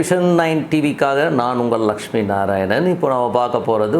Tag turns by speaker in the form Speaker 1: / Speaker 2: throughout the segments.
Speaker 1: Vision nine டிவிக்காக நான் உங்கள் லக்ஷ்மி நாராயணன். இப்போ நம்ம பார்க்க போகிறது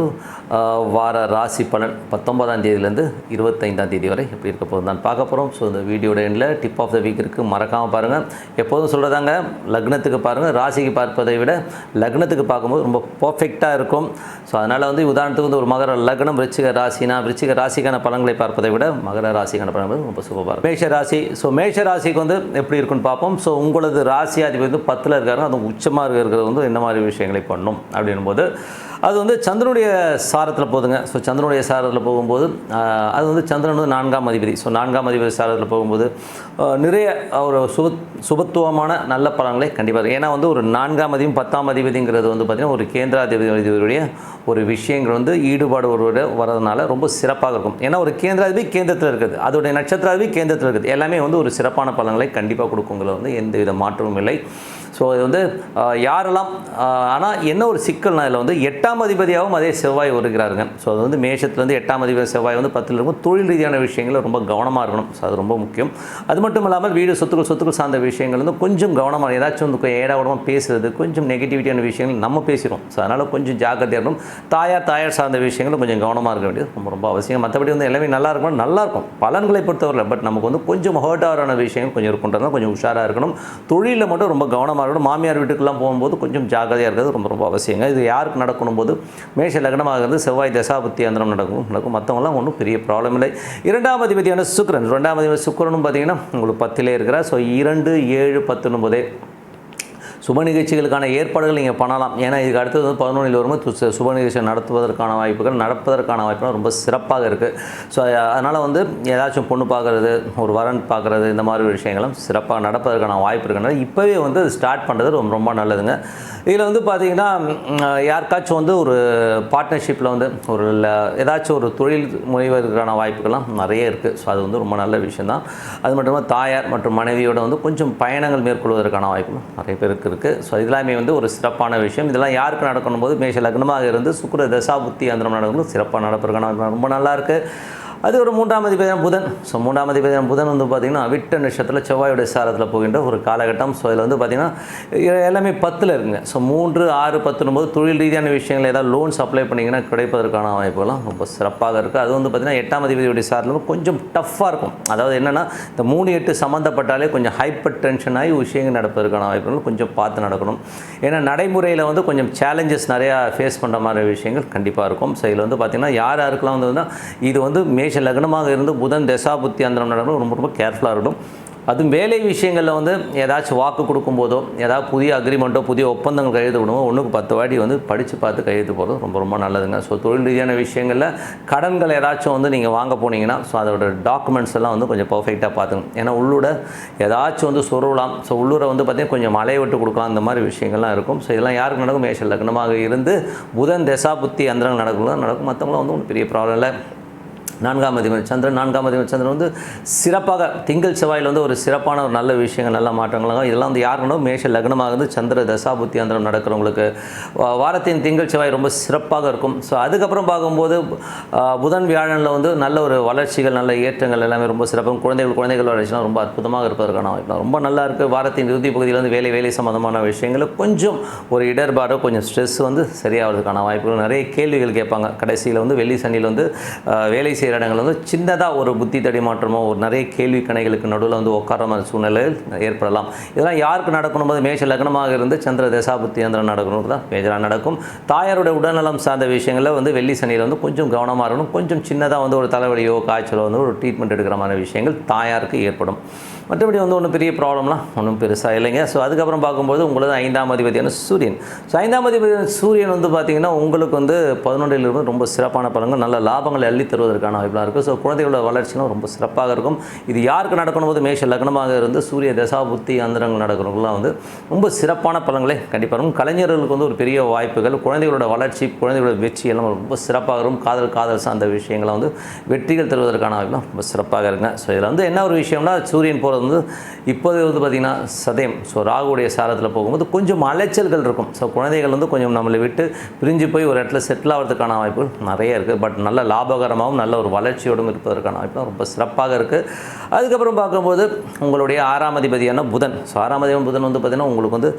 Speaker 1: வார ராசி பலன் பத்தொன்பதாம் தேதியிலேருந்து இருபத்தைந்தாம் தேதி வரை எப்படி இருக்க போகுது நான் பார்க்க போகிறோம் ஸோ இந்த வீடியோட எண்டில் டிப் ஆஃப் த வீக் இருக்குது மறக்காமல் பாருங்கள் எப்போதும் சொல்கிறதாங்க லக்னத்துக்கு பாருங்கள் ராசிக்கு பார்ப்பதை விட லக்னத்துக்கு பார்க்கும்போது ரொம்ப பர்ஃபெக்டாக இருக்கும். ஸோ அதனால் வந்து உதாரணத்துக்கு வந்து ஒரு மகர லக்னம் விருச்சிக ராசினா விருச்சிக ராசிக்கான பலன்களை பார்ப்பதை விட மகர ராசிக்கான பலன்கள் ரொம்ப சூப்பராக மேஷ ராசி. ஸோ மேஷ ராசிக்கு வந்து எப்படி இருக்குன்னு பார்ப்போம். ஸோ உங்களது ராசி அதிபதி வந்து பத்தில் இருக்காரு அது உச்சமாக இருக்கிறது வந்து என்ன மாதிரி விஷயங்களை பண்ணும் அப்படின்போது அது வந்து சந்திரனுடைய சாரத்தில் போதுங்க ஸோ சந்திரனுடைய சாரத்தில் போகும்போது அது வந்து சந்திரன் வந்து நான்காம் அதிபதி. ஸோ நான்காம் அதிபதி சாரத்தில் போகும்போது நிறைய ஒரு சுப சுபத்துவமான நல்ல பலன்களை கண்டிப்பாக ஏன்னா வந்து ஒரு நான்காம் அதிபதியும் பத்தாம் அதிபதிங்கிறது வந்து பார்த்திங்கன்னா ஒரு கேந்திராதிபதியுடைய ஒரு விஷயங்கள் வந்து ஈடுபாடு ஒரு வரதுனால ரொம்ப சிறப்பாக இருக்கும். ஏன்னா ஒரு கேந்திராதிபதி கேந்திரத்தில் இருக்குது. அதோடைய நட்சத்திராதிபதி கேந்திரத்தில் இருக்குது. எல்லாமே வந்து ஒரு சிறப்பான பலன்களை கண்டிப்பாக கொடுக்குங்கிறது வந்து எந்த வித மாற்றமும் இல்லை. ஸோ இது வந்து யாரெல்லாம் ஆனால் என்ன ஒரு சிக்கல்னா இதில் வந்து எட்டாம் அதிபதியாகவும் அதே செவ்வாய் வருகிறாருங்க. ஸோ அது வந்து மேஷத்துலேருந்து எட்டாம் அதிபதி செவ்வாய் வந்து பத்தில் இருக்கும். தொழில் ரீதியான விஷயங்களில் ரொம்ப கவனமாக இருக்கணும். ஸோ அது ரொம்ப முக்கியம். அது மட்டும் இல்லாமல் வீடு சொத்துக்கள் சொத்துக்கள் சார்ந்த விஷயங்கள் வந்து கொஞ்சம் கவனமாக ஏதாச்சும் வந்து ஏடா உடம்பு பேசுறது கொஞ்சம் நெகட்டிவிட்டியான விஷயங்கள் நம்ம பேசுகிறோம் ஸோ அதனால் கொஞ்சம் ஜாக்கிரதையாக இருக்கணும். தாயார் தாயார் சார்ந்த விஷயங்களும் கொஞ்சம் கவனமாக இருக்க வேண்டியது ரொம்ப ரொம்ப அவசியம். மற்றபடி வந்து எல்லாமே நல்லா இருக்கணும் நல்லாயிருக்கும் பலன்களை பொறுத்தவரை பட் நமக்கு வந்து கொஞ்சம் ஹர்ட் ஆகிறான விஷயங்கள் கொஞ்சம் இருக்குன்றதுனால கொஞ்சம் உஷாராக இருக்கணும். தொழிலில் மட்டும் ரொம்ப கவனமாக இருக்கணும் மாமியார் வீட்டுக்கெல்லாம் போகும்போது கொஞ்சம் ஜாக்கிரதையாக இருக்கிறது ரொம்ப ரொம்ப அவசியங்க. இது யாருக்கு நடக்கணும் போது? மேஷ லக்னமாகிறது செவ்வாய் தசாபுத்தி அந்தரம் நடக்கும் நடக்கும். மற்றவங்களாம் ஒன்றும் பெரிய ப்ராப்ளம் இல்லை. இரண்டாம் அதிபதியான சுக்கரன். ரெண்டாம் அதிபதி சுக்கரனும் பார்த்தீங்கன்னா உங்களுக்கு பத்திலே இருக்கிறார். ஸோ இரண்டு ஏழு பத்துன்னு போதே சுப நிகழ்ச்சிகளுக்கான ஏற்பாடுகள் நீங்கள் பண்ணலாம். ஏன்னா இதுக்கு அடுத்தது வந்து பதினொன்றில் வரும்போது சுப நிகழ்ச்சி நடத்துவதற்கான வாய்ப்புகள் நடப்பதற்கான வாய்ப்புகள் ரொம்ப சிறப்பாக இருக்குது ஸோ அதனால் வந்து ஏதாச்சும் பொண்ணு பார்க்குறது ஒரு வரன் பார்க்குறது இந்த மாதிரி விஷயங்களும் சிறப்பாக நடப்பதற்கான வாய்ப்பு இருக்குன்னா இப்போவே வந்து ஸ்டார்ட் பண்ணுறது ரொம்ப ரொம்ப நல்லதுங்க. இதில் வந்து பார்த்தீங்கன்னா யாருக்காச்சும் வந்து ஒரு பார்ட்னர்ஷிப்பில் வந்து ஒரு ஏதாச்சும் ஒரு தொழில் முனைவதற்கான வாய்ப்புகள்லாம் நிறைய இருக்குது ஸோ அது வந்து ரொம்ப நல்ல விஷயந்தான் அது மட்டும் இல்லாமல் தாயார் மற்றும் மனைவியோட வந்து கொஞ்சம் பயணங்கள் மேற்கொள்வதற்கான வாய்ப்புகள் நிறைய பேருக்கு இருக்குது ஸோ இதெல்லாமே வந்து ஒரு சிறப்பான விஷயம். இதெல்லாம் யாருக்கு நடக்கணும் போது மேஷ லக்னமாக இருந்து சுக்கர தசா புத்தி அந்தரம் நடக்கணும் சிறப்பாக நடப்பதற்கான ரொம்ப நல்லா இருக்குது அது ஒரு மூன்றாம் அதிபதியான புதன். ஸோ மூன்றாம் அதிபதியான புதன் வந்து பார்த்திங்கன்னா விட்ட நட்சத்திரத்தில் செவ்வாயுடைய சாரத்தில் போகின்ற ஒரு காலகட்டம். ஸோ இதில் வந்து பார்த்திங்கன்னா எல்லாமே பத்தில் இருக்குங்க. ஸோ மூன்று ஆறு பத்துனும் போது தொழில் ரீதியான விஷயங்கள் ஏதாவது லோன்ஸ் அப்ளை பண்ணிங்கன்னா கிடைப்பதற்கான வாய்ப்புகள்லாம் ரொம்ப சிறப்பாக இருக்குது அது வந்து பார்த்திங்கன்னா எட்டாம் அதிபதியுடைய சாரத்தில் கொஞ்சம் டஃப்பாக இருக்கும். அதாவது என்னென்னா இந்த மூணு எட்டு சம்மந்தப்பட்டாலே கொஞ்சம் ஹைப்பர் டென்ஷன் ஆகி விஷயங்கள் நடப்பதற்கான வாய்ப்புகள் கொஞ்சம் பார்த்து நடக்கணும். ஏன்னா நடைமுறையில் வந்து கொஞ்சம் சேலஞ்சஸ் நிறையா ஃபேஸ் பண்ணுற மாதிரி விஷயங்கள் கண்டிப்பாக இருக்கும். ஸோ இதில் வந்து பார்த்திங்கன்னா யார் யாருக்கெல்லாம் வந்து இது வந்து மேஷ லக்னமாக இருந்து புதன் தசா புத்தி அந்தரம் நடக்கணும் ரொம்ப ரொம்ப கேர்ஃபுல்லாக இருக்கணும் அதுவும் வேலை விஷயங்களில் வந்து ஏதாச்சும் வாக்கு கொடுக்கும்போதோ ஏதாவது புதிய அக்ரிமெண்ட்டோ புதிய ஒப்பந்தங்கள் கையெழுத்து விடுமோ ஒன்றுக்கு பத்து வாட்டி வந்து படித்து பார்த்து கையெழுத்து போகிறது ரொம்ப ரொம்ப நல்லதுங்க. ஸோ தொழில் ரீதியான விஷயங்களில் கடன்கள் ஏதாச்சும் வந்து நீங்கள் வாங்க போனீங்கன்னா ஸோ அதோட டாக்குமெண்ட்ஸ் எல்லாம் வந்து கொஞ்சம் பர்ஃபெக்டாக பார்த்துங்க ஏன்னா உள்ளூட ஏதாச்சும் வந்து சொருவலாம் ஸோ உள்ளூரை வந்து பார்த்தீங்கன்னா கொஞ்சம் மலையை விட்டு கொடுக்கலாம். அந்த மாதிரி விஷயங்கள்லாம் இருக்கும். ஸோ இதெல்லாம் யாருக்கு நடக்கும்? மேஷ லக்னமாக இருந்து புதன் தசா புத்தி அந்தரங்கள் நடக்கலாம் நடக்கும். மற்றவங்களாம் வந்து ஒன்றும் பெரிய ப்ராப்ளம் இல்லை நான்காம் அதிபதி சந்திரன் நான்காம் அதிபதி சந்திரன் வந்து சிறப்பாக திங்கள் செவ்வாயில் வந்து ஒரு சிறப்பான ஒரு நல்ல விஷயங்கள் நல்ல மாற்றங்களாக இதெல்லாம் வந்து யாருன்னா மேஷ லக்னமாக இருந்து சந்திர தசாபுத்தி அந்தரம் நடக்கிறவங்களுக்கு. வாரத்தின் திங்கள் செவ்வாய் ரொம்ப சிறப்பாக இருக்கும். ஸோ அதுக்கப்புறம் பார்க்கும்போது புதன் வியாழனில் வந்து நல்ல ஒரு வளர்ச்சிகள் நல்ல ஏற்றங்கள் எல்லாமே ரொம்ப சிறப்பாக குழந்தைகள் குழந்தைகள் வளர்ச்சிலாம் ரொம்ப அற்புதமாக இருப்பதற்கான வாய்ப்பு ரொம்ப நல்லா இருக்குது வாரத்தின் இறுதி பகுதியில் வந்து வேலை வேலை சம்மந்தமான விஷயங்கள் கொஞ்சம் ஒரு இடர்பாடு கொஞ்சம் ஸ்ட்ரெஸ் வந்து சரியாகிறதுக்கான வாய்ப்புகள். நிறைய கேள்விகள் கேட்பாங்க. கடைசியில் வந்து வெள்ளி சனியில் வந்து வேலை செய்ய செய்கிற இடங்கள் வந்து சின்னதாக ஒரு புத்தி தடி மாற்றமோ ஒரு நிறைய கேள்வி கணைகளுக்கு நடுவில் வந்து உட்கார மாதிரி சூழ்நிலையில் ஏற்படலாம். இதெல்லாம் யாருக்கு நடக்கணும்? போது மேஷ லக்னமாக இருந்து சந்திர தசா அந்தரம் நடக்கணும். தான் மேஜராக நடக்கும். தாயாருடைய உடல்நலம் சார்ந்த விஷயங்களில் வந்து வெள்ளி சனியில் வந்து கொஞ்சம் கவனமாக இருக்கணும். கொஞ்சம் சின்னதாக வந்து ஒரு தலைவலியோ காய்ச்சலோ வந்து ஒரு ட்ரீட்மெண்ட் எடுக்கிற மாதிரி விஷயங்கள் தாயாருக்கு ஏற்படும். மற்றபடி வந்து ஒன்றும் பெரிய ப்ராப்ளம்லாம் ஒன்றும் பெருசாக இல்லைங்க. ஸோ அதுக்கப்புறம் பார்க்கும்போது உங்களது ஐந்தாம் அதிபதியான சூரியன். ஸோ ஐந்தாம் அதிபதியான சூரியன் வந்து பார்த்திங்கன்னா உங்களுக்கு வந்து பதினொன்றிலிருந்து ரொம்ப சிறப்பான பலன்கள் நல்ல லாபங்களை அள்ளி தருவதற்கான வாய்ப்பாக இருக்குது ஸோ குழந்தைகளோட வளர்ச்சியும் ரொம்ப சிறப்பாக இருக்கும். இது யாருக்கு நடக்கணும் போது? மேஷ லக்னமாக இருந்து சூரிய தசா புத்தி அந்தரங்கள் நடக்கிறவங்களாம் வந்து ரொம்ப சிறப்பான பலன்களை கண்டிப்பாக இருக்கும். கலைஞர்களுக்கு வந்து ஒரு பெரிய வாய்ப்புகள். குழந்தைகளோட வளர்ச்சி குழந்தைகளோட வெற்றி எல்லாம் ரொம்ப சிறப்பாக இருக்கும். காதல் காதல் சார்ந்த விஷயங்களை வந்து வெற்றிகள் தருவதற்கான வாய்ப்புலாம் ரொம்ப சிறப்பாக இருக்குங்க. ஸோ இதில் வந்து என்ன ஒரு விஷயம்னா சூரியன் போகிறது வந்து இப்போது வந்து பார்த்திங்கன்னா சதயம் ஸோ ராகுடைய சாரத்தில் போகும்போது கொஞ்சம் அலைச்சல்கள் இருக்கும். ஸோ குழந்தைகள் வந்து கொஞ்சம் நம்மளை விட்டு பிரிஞ்சு போய் ஒரு இடத்துல செட்டில் ஆகிறதுக்கான வாய்ப்புகள் நிறைய இருக்குது பட் நல்ல லாபகரமாகவும் நல்ல ஒரு ஒரு வளர்ச்சியோடும் இருப்பதற்கான வாய்ப்பு ரொம்ப சிறப்பாக இருக்குது அதுக்கப்புறம் பார்க்கும்போது உங்களுடைய ஆறாம் அதிபதியான புதன். ஸோ ஆறாம் அதிபதி புதன் வந்து பார்த்திங்கன்னா உங்களுக்கு வந்து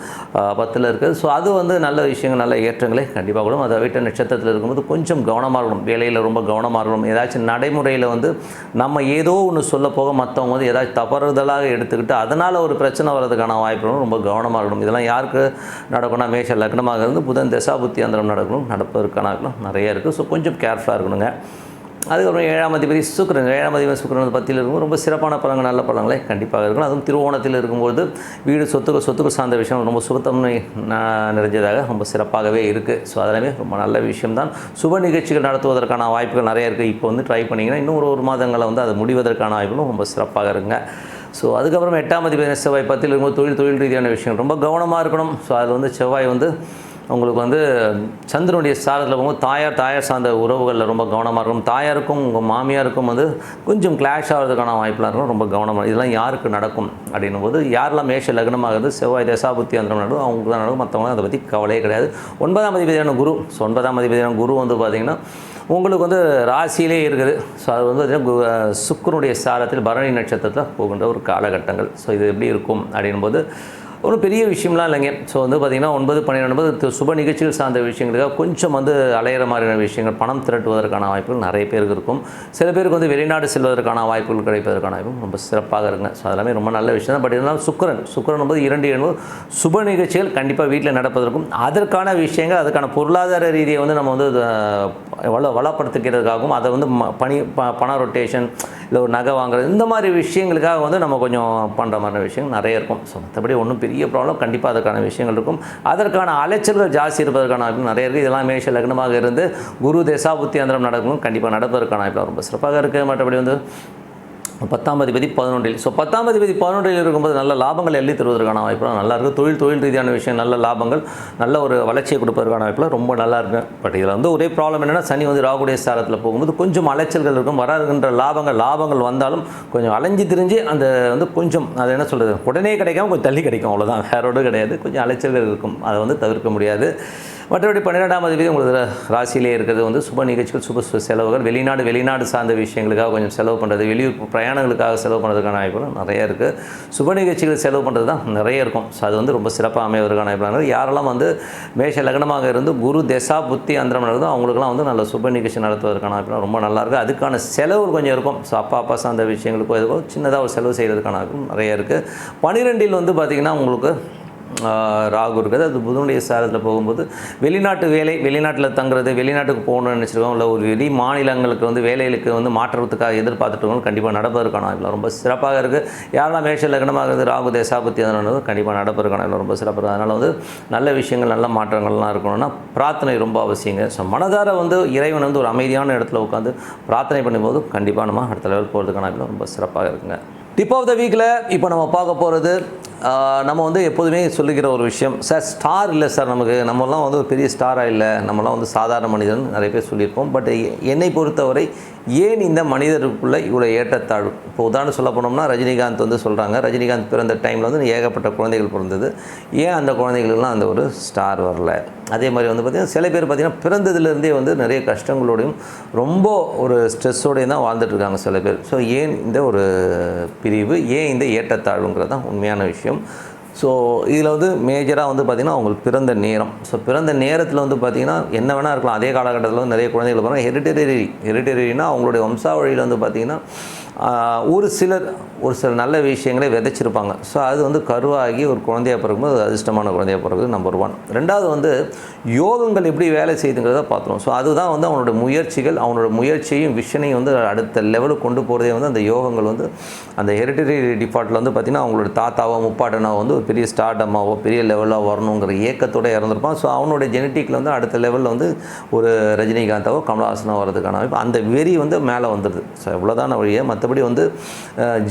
Speaker 1: பத்தில் இருக்குது ஸோ அது வந்து நல்ல விஷயங்கள் நல்ல ஏற்றங்களை கண்டிப்பாக கொடுக்கும். அதை வீட்டு நட்சத்திரத்தில் இருக்கும்போது கொஞ்சம் கவனமாக இருக்கணும். வேலையில் ரொம்ப கவனமாக இருக்கணும். ஏதாச்சும் நடைமுறையில் வந்து நம்ம ஏதோ ஒன்று சொல்ல போக மற்றவங்க வந்து ஏதாச்சும் தவறுதலாக எடுத்துக்கிட்டு அதனால் ஒரு பிரச்சனை வர்றதுக்கான வாய்ப்புகளும் ரொம்ப கவனமாக இருக்கணும். இதெல்லாம் யாருக்கு நடக்கணும்னா மேஷ லக்னமாக இருந்து புதன் தசாபுத்தி அந்தரம் நடக்கணும். நடப்பதற்கான நிறைய இருக்குது ஸோ கொஞ்சம் கேர்ஃபுல்லாக இருக்கணுங்க. அதுக்கப்புறம் ஏழாம் அதிபதி சுக்கரன். ஏழாம் அதிபதி சுக்கரன் பத்தியில் இருக்கும் ரொம்ப சிறப்பான பலங்கள் நல்ல பலங்களே கண்டிப்பாக இருக்கணும் அதுவும் திருவோணத்தில் இருக்கும்போது வீடு சொத்துக்கு சொத்துக்கு சார்ந்த விஷயம் ரொம்ப சுகத்தன்மை நிறைஞ்சதாக ரொம்ப சிறப்பாகவே இருக்குது ஸோ அதெல்லாமே ரொம்ப நல்ல விஷயம்தான். சுப நிகழ்ச்சிகள் நடத்துவதற்கான வாய்ப்புகள் நிறைய இருக்குது இப்போ வந்து ட்ரை பண்ணிங்கன்னா இன்னும் ஒரு ஒரு மாதங்களில் வந்து அது முடிவதற்கான வாய்ப்புகளும் ரொம்ப சிறப்பாக இருக்குங்க. ஸோ அதுக்கப்புறம் எட்டாம் அதிபதி செவ்வாய் பத்தில் இருக்கும்போது தொழில் தொழில் ரீதியான விஷயம் ரொம்ப கவனமாக இருக்கணும். ஸோ அது வந்து செவ்வாய் வந்து உங்களுக்கு வந்து சந்திரனுடைய சாரத்தில் போகும்போது தாயார் தாயார் சார்ந்த உறவுகளில் ரொம்ப கவனமாக இருக்கும். தாயாருக்கும் உங்கள் மாமியாருக்கும் வந்து கொஞ்சம் கிளாஷ் ஆகிறதுக்கான வாய்ப்பெலாம் இருக்கும். ரொம்ப கவனமாக இதெல்லாம் யாருக்கு நடக்கும் அப்படின்னும் போது யாரெல்லாம் மேஷ லக்னமாகிறது செவ்வாய் தசாபுத்தி அந்த நடக்கும் அவங்களுக்கு தான் நடக்கும். மற்றவங்க அதை பற்றி கவலையே கிடையாது. ஒன்பதாம் அதிபதியான குரு ஸோ ஒன்பதாம் அதிபதியான குரு வந்து பார்த்திங்கன்னா உங்களுக்கு வந்து ராசியிலே இருக்குது. ஸோ அது வந்து பார்த்தீங்கன்னா கு- சாரத்தில் பரணி நட்சத்திரத்தில் போகின்ற ஒரு காலகட்டங்கள். ஸோ இது எப்படி இருக்கும் அப்படின்னும் போது ஒரு பெரிய விஷயம்லாம் இல்லைங்க. ஸோ வந்து பார்த்திங்கன்னா ஒன்பது பன்னிரெண்டு சுப நிகழ்ச்சிகள் சார்ந்த விஷயங்களுக்காக கொஞ்சம் வந்து அலையிற மாதிரியான விஷயங்கள் பணம் திரட்டுவதற்கான வாய்ப்புகள் நிறைய பேருக்கு இருக்கும். சில பேருக்கு வந்து வெளிநாடு செல்வதற்கான வாய்ப்புகள் கிடைப்பதற்கான வாய்ப்பும் ரொம்ப சிறப்பாக இருக்குங்க. ஸோ அதெல்லாமே ரொம்ப நல்ல விஷயம் தான். பட் இருந்தாலும் சுக்கரன் சுக்கரன் என்பது இரண்டு எண்பது சுப நிகழ்ச்சிகள் கண்டிப்பாக வீட்டில் நடப்பதற்கும் அதற்கான விஷயங்கள் அதுக்கான பொருளாதார ரீதியை வந்து நம்ம வந்து வள வளப்படுத்திக்கிறதுக்காகவும் அதை வந்து ம- பணி ப பண ரொட்டேஷன் இல்லை ஒரு நகை வாங்குறது இந்த மாதிரி விஷயங்களுக்காக வந்து நம்ம கொஞ்சம் பண்ணுற மாதிரி விஷயங்கள் நிறைய இருக்கும். ஸோ மற்றபடி ஒன்றும் பெரிய ப்ராப்ளம் கண்டிப்பாக அதற்கான விஷயங்கள் இருக்கும். அதற்கான அலைச்சல்கள் ஜாஸ்தி இருப்பதற்கான வாய்ப்பு நிறைய இருக்குது இதெல்லாம் மேஷ லக்னமாக இருந்து குரு தேசாபுத்தி அந்தரம் நடக்கும். கண்டிப்பாக நடப்பதற்கான வாய்ப்பு ரொம்ப சிறப்பாக இருக்குது மற்றபடி வந்து பத்தாம் அதிபதி பதினொன்றில். ஸோ பத்தாம் அதிபதி பதினொன்றில் இருக்கும்போது நல்ல லாபங்கள் எள்ளி தருவதற்கான வாய்ப்புலாம் நல்லா இருக்குது தொழில் தொழில் ரீதியான விஷயம் நல்ல லாபங்கள் நல்ல ஒரு வளர்ச்சியை கொடுப்பதற்கான வாய்ப்புலாம் ரொம்ப நல்லா இருக்கு. பட் இதில் வந்து ஒரே ப்ராப்ளம் என்னென்னா சனி வந்து ராகுடைய சாரத்தில் போகும்போது கொஞ்சம் அலைச்சல்கள் இருக்கும். வராதுன்ற லாபங்கள் லாபங்கள் வந்தாலும் கொஞ்சம் அலைஞ்சு திரிஞ்சு அந்த வந்து கொஞ்சம் அது என்ன சொல்கிறது உடனே கிடைக்காம கொஞ்சம் தள்ளி கிடைக்கும். அவ்வளோதான் வேற ஒன்றும் கிடையாது. கொஞ்சம் அலைச்சல்கள் இருக்கும். அதை வந்து தவிர்க்க முடியாது. மற்றபடி பன்னிரெண்டாம் தேதி உங்களுக்கு ராசியிலே இருக்கிறது வந்து சுப நிகழ்ச்சிகள் சுப செலவுகள் வெளிநாடு வெளிநாடு சார்ந்த விஷயங்களுக்காக கொஞ்சம் செலவு பண்ணுறது வெளியூர் பிரயாணங்களுக்காக செலவு பண்ணுறதுக்கான வாய்ப்புகள் நிறைய இருக்குது சுப நிகழ்ச்சிகள் செலவு பண்ணுறது தான் நிறைய இருக்கும். ஸோ அது வந்து ரொம்ப சிறப்பாக அமைவதற்கான வாய்ப்பு யாரெல்லாம் வந்து மேஷ லக்னமாக இருந்து குரு தசா புத்தி அந்தரம் நடந்தோ அவங்களுக்குலாம் வந்து நல்ல சுப நிகழ்ச்சி நடத்துவதற்கான வாய்ப்புலாம் ரொம்ப நல்லாயிருக்கு அதுக்கான செலவு கொஞ்சம் இருக்கும். ஸோ அப்பா அப்பா சார்ந்த விஷயங்களுக்கும் எதுக்கோ சின்னதாக ஒரு செலவு செய்கிறதுக்கான வாய்ப்பும் நிறைய இருக்குது பன்னிரெண்டில் வந்து பார்த்திங்கன்னா உங்களுக்கு ராகு இருக்குது அது புதனுடைய சாரத்தில் போகும்போது வெளிநாட்டு வேலை வெளிநாட்டில் தங்குறது வெளிநாட்டுக்கு போகணும்னு நினச்சிருக்கோம். இல்லை ஒரு வெளி மாநிலங்களுக்கு வந்து வேலைகளுக்கு வந்து மாற்றுறதுக்காக எதிர்பார்த்துட்டு கண்டிப்பாக நடப்பதற்கான இல்லை ரொம்ப சிறப்பாக இருக்குது யாரெல்லாம் மேஷ லக்னமாக இருக்குது ராகு தேசாபத்தி அதனால கண்டிப்பாக நடப்பதற்கான இல்லை ரொம்ப சிறப்பாக இருக்குது அதனால் வந்து நல்ல விஷயங்கள் நல்ல மாற்றங்கள்லாம் இருக்கணும்னா பிரார்த்தனை ரொம்ப அவசியங்க. ஸோ மனதார வந்து இறைவன் வந்து ஒரு அமைதியான இடத்துல உட்காந்து பிரார்த்தனை பண்ணும்போது கண்டிப்பாக நம்ம அடுத்த லெவல் போகிறதுக்கான வாய்ப்பு ரொம்ப சிறப்பாக இருக்குங்க. டிப் ஆஃப் த வீக்கில் இப்போ நம்ம பார்க்க போகிறது நம்ம வந்து எப்போதுமே சொல்லிக்கிற ஒரு விஷயம் சார் ஸ்டார் இல்லை சார் நமக்கு. நம்மலாம் வந்து ஒரு பெரிய ஸ்டாராக இல்லை. நம்மலாம் வந்து சாதாரண மனிதன். நிறைய பேர் சொல்லியிருப்போம். பட் என்னை பொறுத்தவரை ஏன் இந்த மனிதருக்குள்ளே இவ்வளோ ஏற்றத்தாழ்வு? இப்போ உதாரணம் சொல்ல போனோம்னா ரஜினிகாந்த் வந்து சொல்கிறாங்க ரஜினிகாந்த் பிறந்த டைமில் வந்து ஏகப்பட்ட குழந்தைகள் பிறந்தது. ஏன் அந்த குழந்தைகளுக்கெல்லாம் அந்த ஒரு ஸ்டார் வரல? அதே மாதிரி வந்து பார்த்திங்கன்னா சில பேர் பார்த்திங்கன்னா பிறந்ததுலேருந்தே வந்து நிறைய கஷ்டங்களோடையும் ரொம்ப ஒரு ஸ்ட்ரெஸ்ஸோடையும் தான் வாழ்ந்துட்டு இருக்காங்க சில பேர். ஸோ ஏன் இந்த ஒரு பிரிவு ஏன் இந்த ஏற்றத்தாழ்வுங்கிறது தான் உண்மையான விஷயம்? ആയിരിക്കും ஸோ இதில் வந்து மேஜராக வந்து பார்த்திங்கன்னா அவங்களுக்கு பிறந்த நேரம். ஸோ பிறந்த நேரத்தில் வந்து பார்த்திங்கன்னா என்ன வேணால் இருக்கலாம். அதே காலகட்டத்தில் வந்து நிறைய குழந்தைகள் பாருங்கள் ஹெரிட்டரி ஹெரிட்டரினா அவங்களுடைய வம்சாவழியில் வந்து பார்த்திங்கன்னா ஒரு சிலர் ஒரு சில நல்ல விஷயங்களை விதைச்சிருப்பாங்க. ஸோ அது வந்து கருவாகி ஒரு குழந்தையாக பிறக்கும்போது அது அதிர்ஷ்டமான குழந்தையாக பிறகுது நம்பர் ஒன் ரெண்டாவது வந்து யோகங்கள் எப்படி வேலை செய்யுதுங்கிறத பார்த்துருவோம். ஸோ அதுதான் வந்து அவனோட முயற்சிகள் அவனோட முயற்சியையும் விஷனையும் வந்து அடுத்த லெவலுக்கு கொண்டு போகிறதே வந்து அந்த யோகங்கள் வந்து அந்த ஹெரிட்டரி டிபார்ட்டில் வந்து பார்த்திங்கன்னா அவங்களோட தாத்தாவோ முப்பாட்டனாவோ வந்து ஒரு பெரிய ஸ்டார்டமாவோ பெரிய லெவலாக வரணுங்கிற ஏக்கத்தோட இறந்துருப்பான். ஸோ அவனுடைய ஜெனட்டிக்கில் வந்து அடுத்த லெவலில் வந்து ஒரு ரஜினிகாந்தாவோ கமலஹாசனோ வரதுக்கான வாய்ப்பு. அந்த வெறி வந்து மேலே வந்துடுது ஸோ இவ்வளோதான் வழியை. மற்றபடி மற்றபடி வந்து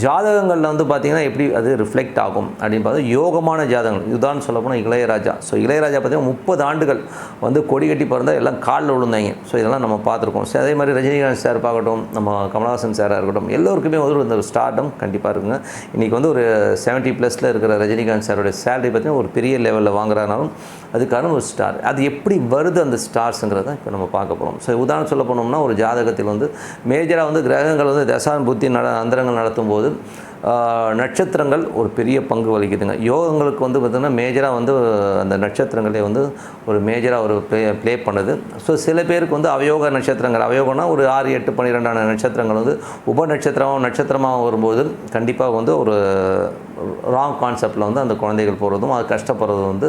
Speaker 1: ஜாதகங்களில் வந்து பார்த்திங்கன்னா எப்படி அது ரிஃப்ளெக்ட் ஆகும் அப்படின்னு பார்த்தா யோகமான ஜாதகங்கள். இதுதான் சொல்லப்போனால் இளையராஜா. ஸோ இளையராஜா பார்த்தீங்கன்னா முப்பது ஆண்டுகள் வந்து கொடி கட்டி பிறந்தா எல்லாம் காலில் விழுந்தாங்க. ஸோ இதெல்லாம் நம்ம பார்த்துருக்கோம். ஸோ அதே மாதிரி ரஜினிகாந்த் சார் பார்க்கட்டும் நம்ம கமலஹாசன் சாராக இருக்கட்டும் எல்லோருக்குமே வந்து ஒரு ஸ்டார்டம் கண்டிப்பாக இருக்குங்க. இன்றைக்கி வந்து ஒரு செவன்ட்டி ப்ளஸில் இருக்கிற ரஜினிகாந்த் சாரோட சேலரி பார்த்தீங்கன்னா ஒரு பெரிய லெவலில் வாங்குறானாலும் அதுக்கான ஒரு ஸ்டார் அது எப்படி வருது அந்த ஸ்டார்ஸுங்கிறத இப்போ நம்ம பார்க்க போகிறோம் ஸோ உதாரணம் சொல்ல போனோம்னா ஒரு ஜாதகத்தில் வந்து மேஜராக வந்து கிரகங்கள் வந்து தசான் புத்தி நட அந்தரங்கள் நடத்தும் போது நட்சத்திரங்கள் ஒரு பெரிய பங்கு வகிக்குதுங்க. யோகங்களுக்கு வந்து பார்த்திங்கன்னா மேஜராக வந்து அந்த நட்சத்திரங்களே வந்து ஒரு மேஜராக ஒரு ப்ளே ப்ளே பண்ணுது. ஸோ சில பேருக்கு வந்து அவயோக நட்சத்திரங்கள் அவயோகம்னா ஒரு ஆறு எட்டு பன்னிரெண்டான நட்சத்திரங்கள் வந்து உப நட்சத்திரமாகவும் நட்சத்திரமாக வரும்போது கண்டிப்பாக வந்து ஒரு ராங் கான்செப்டில் வந்து அந்த குழந்தைகள் போகிறதும் அது கஷ்டப்படுறதும் வந்து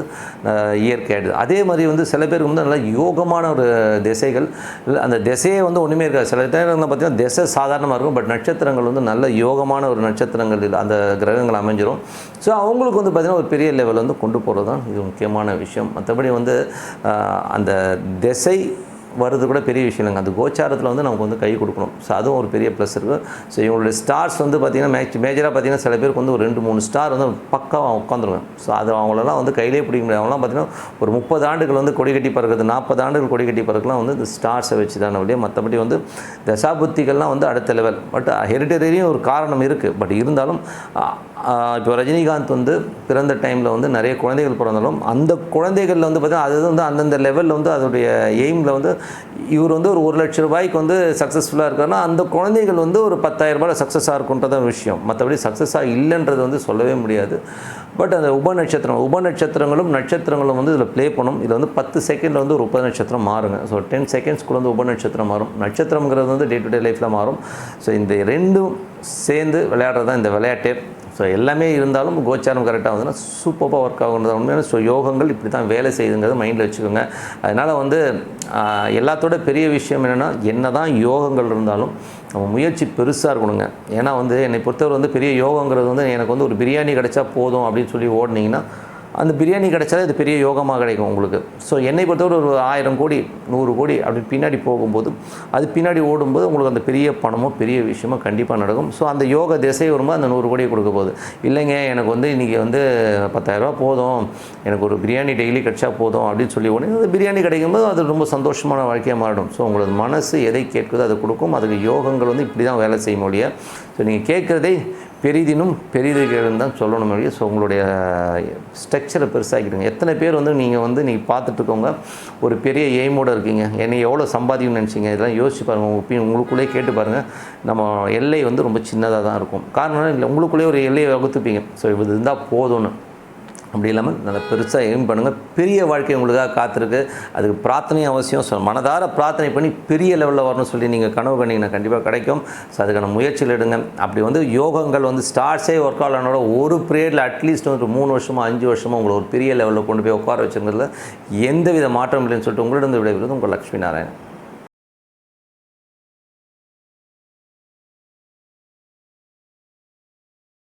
Speaker 1: இயற்கையாகிடுது இயற்கையாயிடுது அதே மாதிரி வந்து சில பேருக்கு வந்து நல்ல யோகமான ஒரு திசைகள் இல்லை அந்த திசையே வந்து ஒன்றுமே இருக்காது. சில நேரங்களில் பார்த்தீங்கன்னா திசை சாதாரணமாக இருக்கும் பட் நட்சத்திரங்கள் வந்து நல்ல யோகமான ஒரு நட்சத்திரம். நட்சத்திரங்களில் அந்த கிரகங்கள் அமைஞ்சிரும். ஸோ அவங்களுக்கு வந்து பார்த்திங்கன்னா ஒரு பெரிய லெவல் வந்து கொண்டு போகிறது தான் இது முக்கியமான விஷயம். மற்றபடி வந்து அந்த திசை வர்றது கூட பெரிய விஷயம் இல்லைங்க. அந்த கோச்சாரத்தில் வந்து நமக்கு வந்து கை கொடுக்கணும். ஸோ அதுவும் ஒரு பெரிய ப்ளஸ் இருக்குது ஸோ இவங்களுடைய ஸ்டார்ஸ் வந்து பார்த்திங்கன்னா மேட்ச் மேஜராக பார்த்தீங்கன்னா சில பேருக்கு வந்து ஒரு ரெண்டு மூணு ஸ்டார் வந்து பக்காவாக உட்காந்துருவேன். ஸோ அது அவங்களெல்லாம் வந்து கையிலே பிடிக்க முடியாது. அவங்களாம் பார்த்தீங்கன்னா ஒரு முப்பது ஆண்டுகள் வந்து கொடி கட்டி பறக்கிறது நாற்பது ஆண்டுகள் கொடி கட்டி பறக்கலாம் வந்து இந்த ஸ்டார்ஸை வச்சு தான் வழியாக மற்றபடி வந்து தசாபுத்திகள்லாம் வந்து அடுத்த லெவல் பட் ஹெரிட்டரியும் ஒரு காரணம் இருக்குது பட் இருந்தாலும் இப்போ ரஜினிகாந்த் வந்து பிறந்த டைமில் வந்து நிறைய குழந்தைகள் பிறந்தாலும் அந்த குழந்தைகளில் வந்து பார்த்தீங்கன்னா அது வந்து அந்தந்த லெவலில் வந்து அதோடைய எய்மில் வந்து இவர் வந்து ஒரு ஒரு லட்ச ரூபாய்க்கு வந்து சக்ஸஸ்ஃபுல்லாக இருக்காருன்னா அந்த குழந்தைகள் வந்து ஒரு பத்தாயிரம் ரூபாயில் சக்ஸஸாக இருக்குன்றத விஷயம். மற்றபடி சக்ஸஸாக இல்லைன்றது வந்து சொல்லவே முடியாது. பட் அந்த உப நட்சத்திரம் உப நட்சத்திரங்களும் நட்சத்திரங்களும் வந்து இதில் ப்ளே பண்ணும். இதில் வந்து பத்து செகண்டில் வந்து ஒரு உப நட்சத்திரம் மாறுங்க. ஸோ டென் செகண்ட்ஸ்க்குள்ள வந்து உப நட்சத்திரம் மாறும். நட்சத்திரங்கிறது வந்து டே டு டே லைஃப்பில் மாறும். ஸோ இந்த ரெண்டும் சேர்ந்து விளையாடுறது தான் இந்த விளையாட்டே. ஸோ எல்லாமே இருந்தாலும் கோச்சாரம் கரெக்டாக வந்ததுன்னா சூப்பராக ஒர்க் ஆகுன்றது உண்மையான ஸோ யோகங்கள் இப்படி தான் வேலை செய்யுங்கிறத மைண்டில் வச்சுக்கோங்க. அதனால் வந்து எல்லாத்தோட பெரிய விஷயம் என்னென்னா என்ன தான் யோகங்கள் இருந்தாலும் நம்ம முயற்சி பெருசாக இருக்கணுங்க. ஏன்னா வந்து என்னை பொறுத்தவரை வந்து பெரிய யோகங்கிறது வந்து எனக்கு வந்து ஒரு பிரியாணி கிடைச்சா போதும் அப்படின்னு சொல்லி ஓடினீங்கன்னா அந்த பிரியாணி கிடைச்சாலே அது பெரிய யோகமாக கிடைக்கும் உங்களுக்கு. ஸோ என்னை பொறுத்தவரை ஒரு ஆயிரம் கோடி நூறு கோடி அப்படி பின்னாடி போகும்போது அது பின்னாடி ஓடும்போது உங்களுக்கு அந்த பெரிய பணமோ பெரிய விஷயமோ கண்டிப்பாக நடக்கும். ஸோ அந்த யோக திசை வரும்போது அந்த நூறு கோடியை கொடுக்க போகுது. இல்லைங்க எனக்கு வந்து இன்றைக்கி வந்து பத்தாயிரரூபா போதும். எனக்கு ஒரு பிரியாணி டெய்லி கிடைச்சா போதும் அப்படின்னு சொல்லி உடனே அந்த பிரியாணி கிடைக்கும்போது அது ரொம்ப சந்தோஷமான வாழ்க்கையாக மாறிடும். ஸோ உங்களோட மனசு எதை கேட்குதோ அதை கொடுக்கும். அதுக்கு யோகங்கள் வந்து இப்படி தான் வேலை செய்ய முடியும் ஸோ நீங்கள் கேட்குறதே பெரிதினும் பெரிதுகள்னு தான் சொல்லணும் ஸோ உங்களுடைய ஸ்ட்ரக்சரை பெருசாக்கிடுங்க. எத்தனை பேர் வந்து நீங்கள் வந்து நீங்கள் பார்த்துட்ருக்கவங்க ஒரு பெரிய எய்மோடு இருக்கீங்க. என்னை எவ்வளோ சம்பாதிக்கணும்னு நினச்சிங்க? இதெல்லாம் யோசிச்சு பாருங்கள் உங்கள் உங்களுக்குள்ளேயே கேட்டு பாருங்கள் நம்ம எல்லை வந்து ரொம்ப சின்னதாக தான் இருக்கும். காரணம் இல்லை உங்களுக்குள்ளேயே ஒரு எல்லையை வகுத்துப்பீங்க. ஸோ இது இருந்தால் போதும்னு. அப்படி இல்லாமல் நல்லா பெருசாக எய்ம் பண்ணுங்கள் பெரிய வாழ்க்கை உங்களுக்காக காத்திருக்கு. அதுக்கு பிரார்த்தனையும் அவசியம். ஸோ மனதார பிரார்த்தனை பண்ணி பெரிய லெவலில் வரணும்னு சொல்லி நீங்கள் கனவு கண்டிங்கன்னா கண்டிப்பாக கிடைக்கும். ஸோ அதுக்கான முயற்சியில் எடுங்க. அப்படி வந்து யோகங்கள் வந்து ஸ்டார்ஸே ஒர்க் ஆகலனோட ஒரு பீரியடில் அட்லீஸ்ட் ஒரு மூணு வருஷமோ அஞ்சு வருஷமோ உங்களை ஒரு பெரிய லெவலில் கொண்டு போய் உட்கார வச்சுருங்கிறதுல எந்த வித மாற்றம் இல்லைன்னு சொல்லிட்டு உங்களிடம் விடைபெறுவது உங்கள் லக்ஷ்மி நாராயணன்.